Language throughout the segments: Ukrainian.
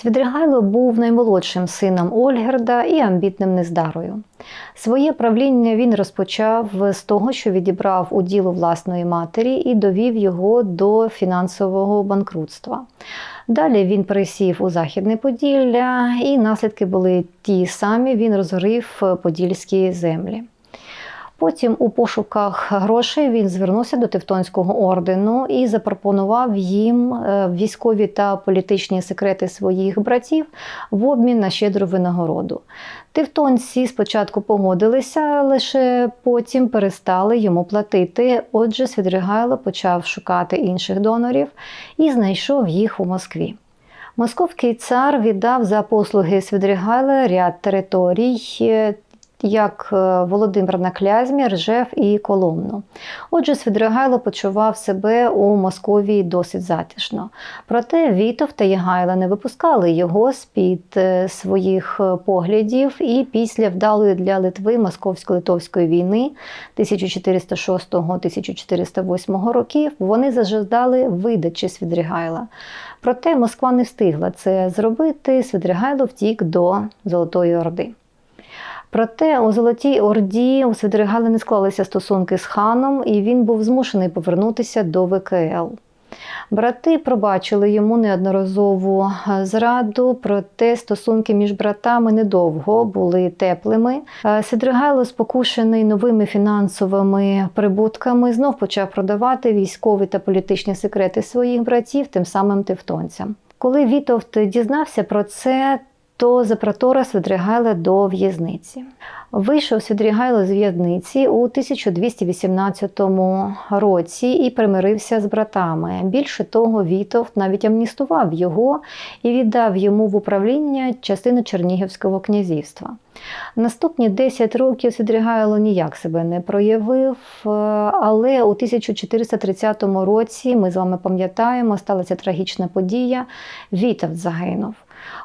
Свідригайло був наймолодшим сином Ольгерда і амбітним нездарою. Своє правління він розпочав з того, що відібрав уділ власної матері і довів його до фінансового банкрутства. Далі він пересів у Західне Поділля, і наслідки були ті самі: він розгорів подільські землі. Потім у пошуках грошей він звернувся до Тевтонського ордену і запропонував їм е, військові та політичні секрети своїх братів в обмін на щедру винагороду. Тевтонці спочатку погодилися, лише потім перестали йому платити. Отже, Свідригайло почав шукати інших донорів і знайшов їх у Москві. Московський цар віддав за послуги Свідригайла ряд територій, е, як е, Володимир на Клязьмі, Ржев і Коломну. Отже, Свідригайло почував себе у Московії досить затишно. Проте Вітов та Єгайла не випускали його з-під е, своїх е, поглядів, і після вдалої для Литви московсько-литовської війни 1406-1408 років вони зажадали видачі Свідригайла. Проте Москва не встигла це зробити. Свідригайло втік до Золотої Орди. Проте у Золотій Орді у Свидригайла не склалися стосунки з ханом, і він був змушений повернутися до ВКЛ. Брати пробачили йому неодноразову зраду, проте стосунки між братами недовго були теплими. Сидригайло, спокушений новими фінансовими прибутками, знов почав продавати військові та політичні секрети своїх братів, тим самим тевтонцям. Коли Вітовт дізнався про це, то запротора Свидригайла до в'язниці. Вийшов Свидригайло з в'язниці у 1218 році і примирився з братами. Більше того, Вітовт навіть амністував його і віддав йому в управління частину Чернігівського князівства. Наступні 10 років Свідригайло ніяк себе не проявив, але у 1430 році, ми з вами пам'ятаємо, сталася трагічна подія. Вітовт загинув.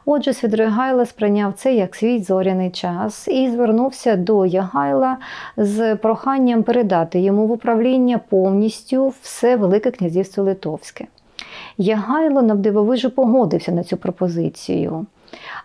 Отже, Свідригайло сприйняв це як свій зоряний час і звернувся до Ягайла з проханням передати йому в управління повністю все Велике князівство Литовське. Ягайло навдивовижу погодився на цю пропозицію.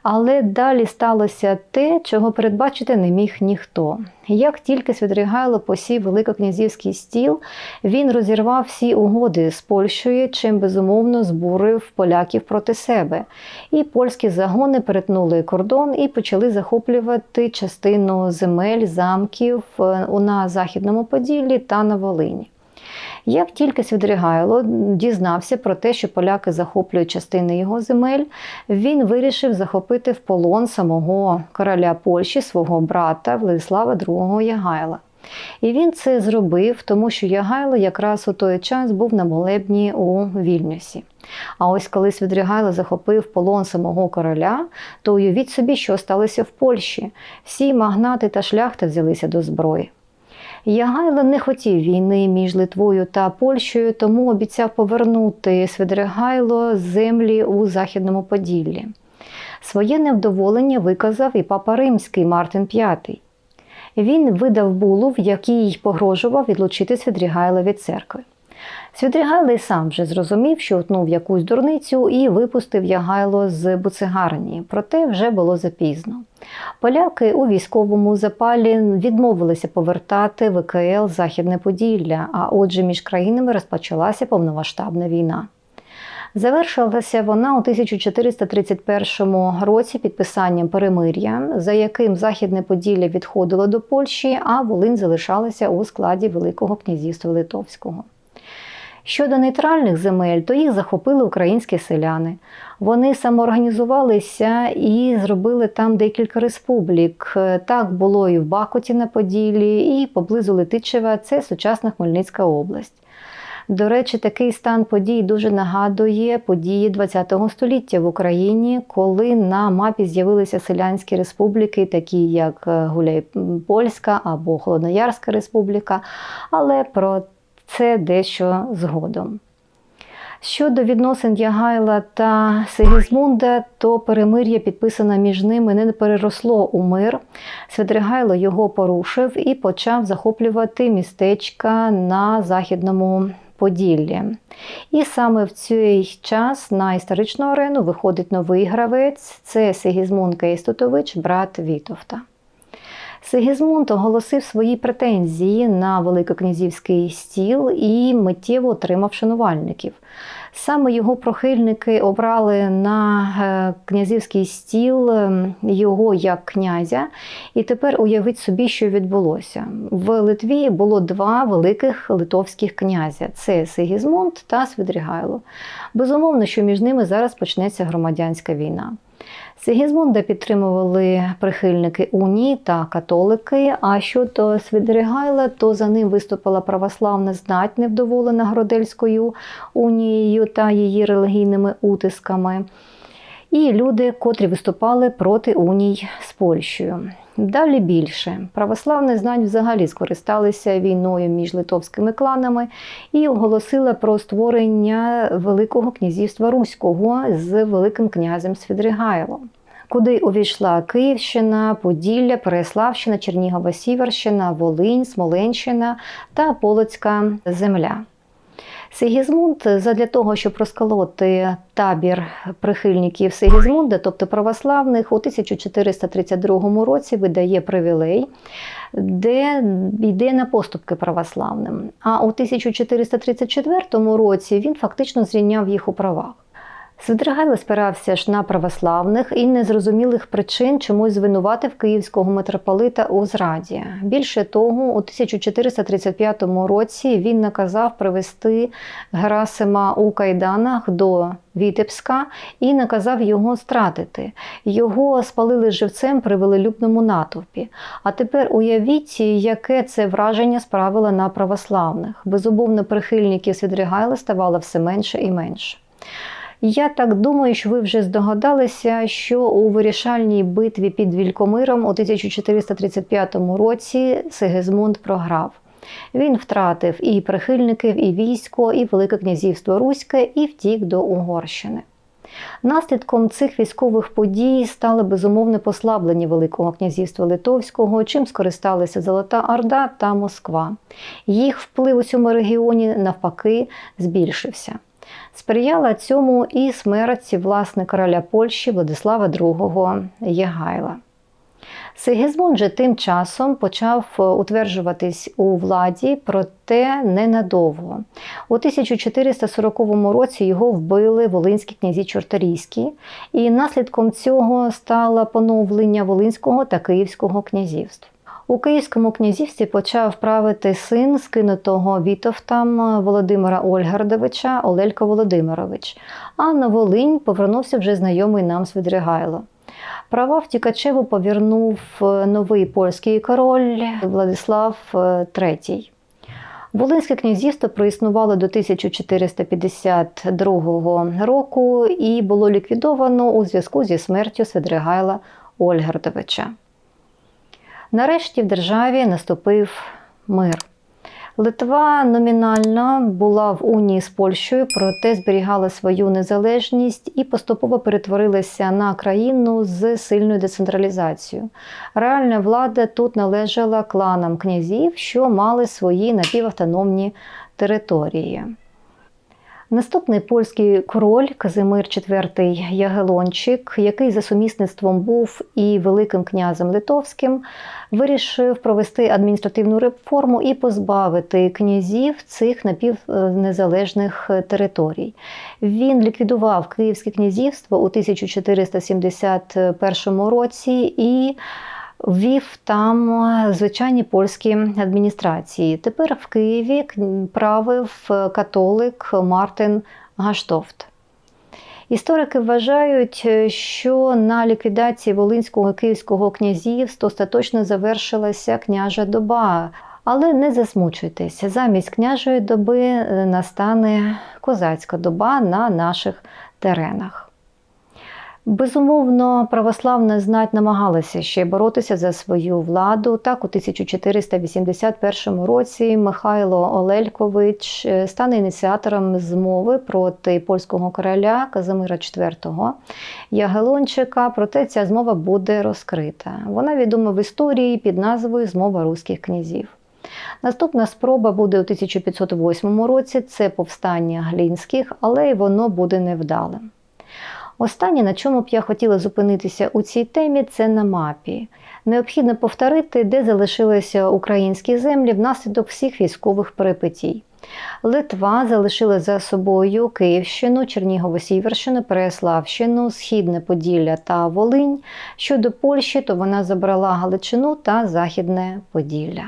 Але далі сталося те, чого передбачити не міг ніхто. Як тільки Свідригайло посів Великокнязівський стіл, він розірвав всі угоди з Польщею, чим безумовно збурив поляків проти себе. І польські загони перетнули кордон і почали захоплювати частину земель, замків е, на Західному Поділлі та на Волині. Як тільки Свідригайло дізнався про те, що поляки захоплюють частини його земель, він вирішив захопити в полон самого короля Польщі, свого брата Владислава II Ягайла. І він це зробив, тому що Ягайло якраз у той час був на молебні у Вільнюсі. А ось коли Свідригайло захопив полон самого короля, то уявіть собі, що сталося в Польщі. Всі магнати та шляхта взялися до зброї. Ягайло не хотів війни між Литвою та Польщею, тому обіцяв повернути Свидригайло з землі у Західному Поділлі. Своє невдоволення виказав і папа Римський Мартин V. Він видав булу, в якій погрожував відлучити Свідригайла від церкви. Свідригайло сам вже зрозумів, що утнув якусь дурницю і випустив Ягайло з буцегарні, проте вже було запізно. Поляки у військовому запалі відмовилися повертати ВКЛ Західне Поділля, а отже, між країнами розпочалася повномасштабна війна. Завершилася вона у 1431 році підписанням перемир'я, за яким Західне Поділля відходило до Польщі, а Волинь залишалася у складі Великого князівства Литовського. Щодо нейтральних земель, то їх захопили українські селяни. Вони самоорганізувалися і зробили там декілька республік. Так було і в Бахуті на Поділлі, і поблизу Летичева це сучасна Хмельницька область. До речі, такий стан подій дуже нагадує події ХХ століття в Україні, коли на мапі з'явилися селянські республіки, такі як Гуляйпольська або Холодноярська республіка. Але про це дещо згодом. Щодо відносин Ягайла та Сигізмунда, то перемир'я, підписане між ними, не переросло у мир. Свидригайло його порушив і почав захоплювати містечка на західному Поділлі. І саме в цей час на історичну арену виходить новий гравець це Сигізмунд Кейстутович, брат Вітовта. Сигізмунд оголосив свої претензії на Великокнязівський стіл і миттєво отримав шанувальників. Саме його прохильники обрали на е, князівський стіл ем, його як князя, і тепер уявіть собі, що відбулося. В Литві було два великих литовських князя: це Сигізмунд та Свідрігайло. Безумовно, що між ними зараз почнеться громадянська війна. Сигізмунда підтримували прихильники унії та католики. А щодо Свідригайла, то за ним виступила православна знать, невдоволена Гродельською унією та її релігійними утисками. І люди, котрі виступали проти уній з Польщею. Далі більше православне знань взагалі скористалися війною між литовськими кланами і оголосила про створення Великого князівства Руського з Великим князем Свідригайлом. Куди увійшла Київщина, Поділля, Переяславщина, Чернігова, Сіверщина, Волинь, Смоленщина та Полоцька земля. Сигізмунд задля того, щоб розколоти табір прихильників Сигізмунда, тобто православних, у 1432 році видає привілей, де йде на поступки православним. А у 1434 році він фактично зрівняв їх у правах. Свидригайло спирався ж на православних і незрозумілих причин чомусь звинуватив київського митрополита у зраді. Більше того, у 1435 році він наказав привести Герасима у кайданах до Вітебська і наказав його стратити. Його спалили живцем при велелюбному натовпі. А тепер уявіть, яке це враження справило на православних. Безумовно, прихильників Свідригайла ставало все менше і менше. Я так думаю, що ви вже здогадалися, що у вирішальній битві під Вількомиром у 1435 році Сигизмунд програв. Він втратив і прихильників, і військо, і Велике князівство Руське, і втік до Угорщини. Наслідком цих військових подій стало безумовне послаблення Великого князівства Литовського, чим скористалися Золота Орда та Москва. Їх вплив у цьому регіоні навпаки збільшився. Сприяла цьому і смерті власне короля Польщі Владислава II Єгайла. Сигізмунд же тим часом почав утверджуватись у владі, проте ненадовго. У 1440 році його вбили волинські князі Чорторійські, і наслідком цього стало поновлення Волинського та Київського князівств. У Київському князівстві почав правити син скинутого Вітовтам Володимира Ольгардовича Олелько Володимирович, а на Волинь повернувся вже знайомий нам Свідригайло. Права втікачеву повернув новий польський король Владислав III. Волинське князівство проіснувало до 1452 року і було ліквідовано у зв'язку зі смертю Свидригайла Ольгардовича. Нарешті в державі наступив мир. Литва номінально була в унії з Польщею, проте зберігала свою незалежність і поступово перетворилася на країну з сильною децентралізацією. Реальна влада тут належала кланам князів, що мали свої напівавтономні території. Наступний польський король Казимир IV Ягелончик, який за сумісництвом був і Великим князем Литовським, вирішив провести адміністративну реформу і позбавити князів цих напівнезалежних територій. Він ліквідував Київське князівство у 1471 році і Ввів там звичайні польські адміністрації. Тепер в Києві правив католик Мартин Гаштофт. Історики вважають, що на ліквідації Волинського Київського князівства остаточно завершилася княжа доба. Але не засмучуйтеся, замість княжої доби настане козацька доба на наших теренах. Безумовно, православна знать намагалася ще боротися за свою владу. Так, у 1481 році Михайло Олелькович е, стане ініціатором змови проти польського короля Казимира IV Ягелончика. Проте ця змова буде розкрита. Вона відома в історії під назвою Змова руських князів. Наступна спроба буде у 1508 році це повстання Глінських, але й воно буде невдалим. Останнє, на чому б я хотіла зупинитися у цій темі, це на мапі. Необхідно повторити, де залишилися українські землі внаслідок всіх військових перипетій. Литва залишила за собою Київщину, Чернігово-Сіверщину, Переяславщину, Східне Поділля та Волинь. Щодо Польщі, то вона забрала Галичину та Західне Поділля.